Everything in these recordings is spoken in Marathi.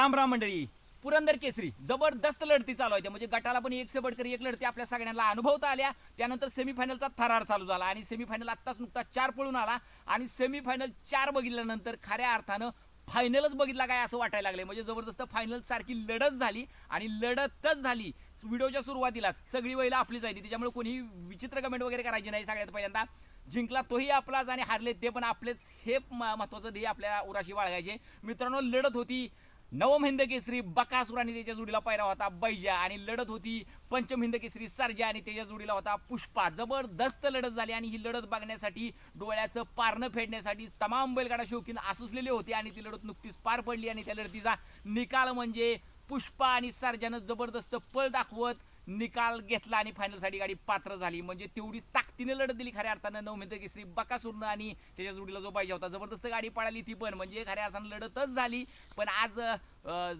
राम राम मंडळी. पुरंदर केसरी जबरदस्त लढती चालू आहे. म्हणजे गटाला पण एक से बडकर एक लढती आपल्या सगळ्यांना अनुभवता आल्या. त्यानंतर सेमीफायनलचा थरार चालू झाला आणि सेमीफायनल आत्ताच नुकता चार पळून आला. आणि सेमीफायनल चार बघितल्यानंतर खऱ्या अर्थानं फायनलच बघितला काय असं वाटायला लागले म्हणजे जबरदस्त फायनल सारखी लढत झाली आणि लढतच झाली. व्हिडिओच्या सुरुवातीलाच सगळी वहिला आपलीच आहे त्याच्यामुळे कोणी विचित्र कमेंट वगैरे करायची नाही सगळ्यात पहिल्यांदा. जिंकला तोही आपलाच आणि हारले ते पण आपलेच. हे महत्वाचं ध्येय आपल्या उराशी बाळगायचे. मित्रांनो लढत होती. नवम हिंद केसरी बकासूर आणि त्याच्या जोडीला पायरा होता बैजा आणि लढत होती. पंचम हिंद केसरी सर्जा आणि त्याच्या जोडीला होता पुष्पा. जबरदस्त लढत झाली आणि ही लढत बघण्यासाठी डोळ्याचं पारणं फेडण्यासाठी तमाम बैलगाडा शौकीन आसुसलेले होते आणि ती लढत नुकतीच पार पडली आणि त्या लढतीचा निकाल म्हणजे पुष्पा आणि सर्जानं जबरदस्त पळ दाखवत निकाल घेतला आणि फायनलसाठी गाडी पात्र झाली. म्हणजे तेवढीच ताकदीने लढत दिली खऱ्या अर्थानं. नवमित्र केसरी बकासूरनं आणि त्याच्या जोडीला जो पाहिजे होता. जबरदस्त गाडी पळाली ती पण. म्हणजे खऱ्या अर्थानं लढतच झाली. पण आज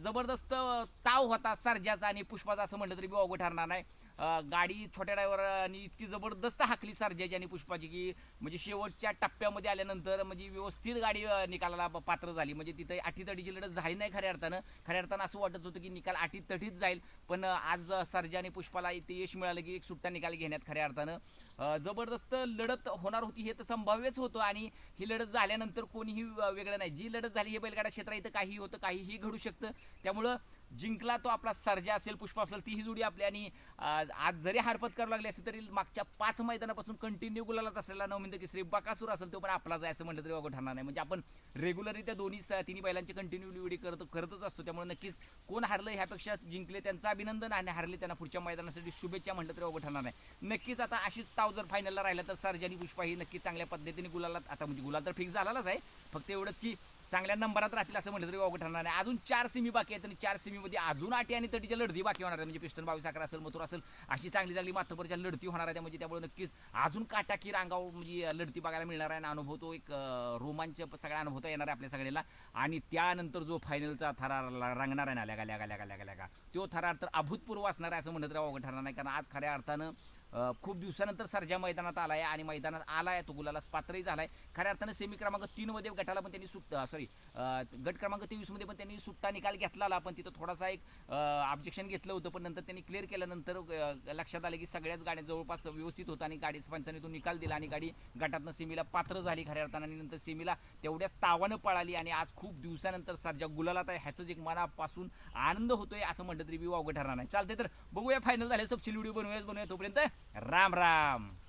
जबरदस्त ताव होता सर्जाचा आणि पुष्पाचा असं म्हटलं तरी बी अवघड ठरणार नाही. गाडी छोट्या ड्रायव्हरनी इतकी जबरदस्त हाकली सर्जाची आणि पुष्पाची की म्हणजे शेवटच्या टप्प्यामध्ये आल्यानंतर म्हणजे व्यवस्थित गाडी निकालाला पात्र झाली. म्हणजे तिथे अटीतटीची लढत झाली नाही खऱ्या अर्थानं. खऱ्या अर्थानं असं वाटत होतं की निकाल अटीतटीच जाईल. पण आज अं, सर्जा आणि पुष्पाला इथे यश मिळालं की एक सुट्टा निकाल घेण्यात खऱ्या अर्थानं जबरदस्त लढत होणार होती हे तर संभाव्यच होतं. आणि ही लढत झाल्यानंतर कोणीही वेगळं नाही. जी लढत झाली हे बैलगाडा क्षेत्र इथं काही होतं काहीही घडू शकतं. त्यामुळं जिंकला तो आपला सर्जा असेल पुष्पा असेल तीही जोडी आपली. आणि आज जरी हरपत करावं लागली असेल तरी मागच्या पाच मैदानापासून कंटिन्यू गुलालात असलेला नवमिंद केसरी बकासूर असेल तो पण आपलाच आहे असं म्हटलं तरी वगैरे ठरणार नाही. म्हणजे आपण रेग्युलरली त्या दोन्ही तिन्ही बैलांची कंटिन्यू निवडी करत करतच असतो. त्यामुळे नक्कीच कोण हारलं ह्यापेक्षा जिंकले त्यांचं अभिनंदन आणि हारले त्यांना पुढच्या मैदानासाठी शुभेच्छा म्हटलं तरी वगैरे ठरणार नाही. नक्कीच आता अशीच ताव जर फायनलला राहिला तर सर्जा आणि पुष्पा ही नक्कीच चांगल्या पद्धतीने गुलालात आता म्हणजे गुलाल तर फिक्स झालाच आहे. फक्त एवढंच की चांगल्या नंबरात राहतील असं म्हटलं तरी अवघड ठरणार नाही. अजून चार सिमी बाकी आहेत आणि चार सेमीमध्ये अजून आठी आणि तटीच्या लढती बाकी होणार आहे म्हणजे पिस्टन बावीस अकरा असेल मथुर असेल अशी चांगली चांगली माथोपरच्या लढती होणार आहे म्हणजे त्यामुळे नक्कीच अजून काटाकी रांगाव म्हणजे लढती बघायला मिळणार आहे. आणि अनुभव तो एक रोमांच सगळा अनुभवता येणार आहे आपल्या सगळ्याला. आणि त्यानंतर जो फायनलचा थरार रंगणार आहे ना लगा लगा लगा लगा लगा तो थरार तर अभूतपूर्व असणार आहे असं म्हणत तरी अवघड ठरणार नाही. कारण आज खऱ्या अर्थानं खूप दिवसानंतर सर्जा मैदानात आलाय आणि मैदानात आला आहे तो गुलाला पात्रही झालाय. खऱ्या अर्थानं सेमी क्रमांक तीन मध्ये गटाला पण त्यांनी सुट सॉरी गट क्रमांक तेवीसमध्ये पण त्यांनी सुट्टा निकाल घेतला पण तिथं थोडासा एक ऑब्जेक्शन घेतलं होतं. पण नंतर त्यांनी क्लिअर केल्यानंतर लक्षात आलं की सगळ्याच गाड्या जवळपास व्यवस्थित होतं आणि गाडी पंचाने तो निकाल दिला आणि गाडी गटातनं सेमीला पात्र झाली. खऱ्या अर्थानं आणि नंतर सेमीला तेवढ्याच तावानं पळाली आणि आज खूप दिवसानंतर सर्जा गुलालात आहे. ह्याचंच एक मनापासून आनंद होतोय असं म्हटलं तरी बी अवघड ठरणार नाही. चालतंय तर बघूया फायनल झाले सबसिडी व्हिडिओ बनवूयाच बनवूया तोपर्यंत. राम राम.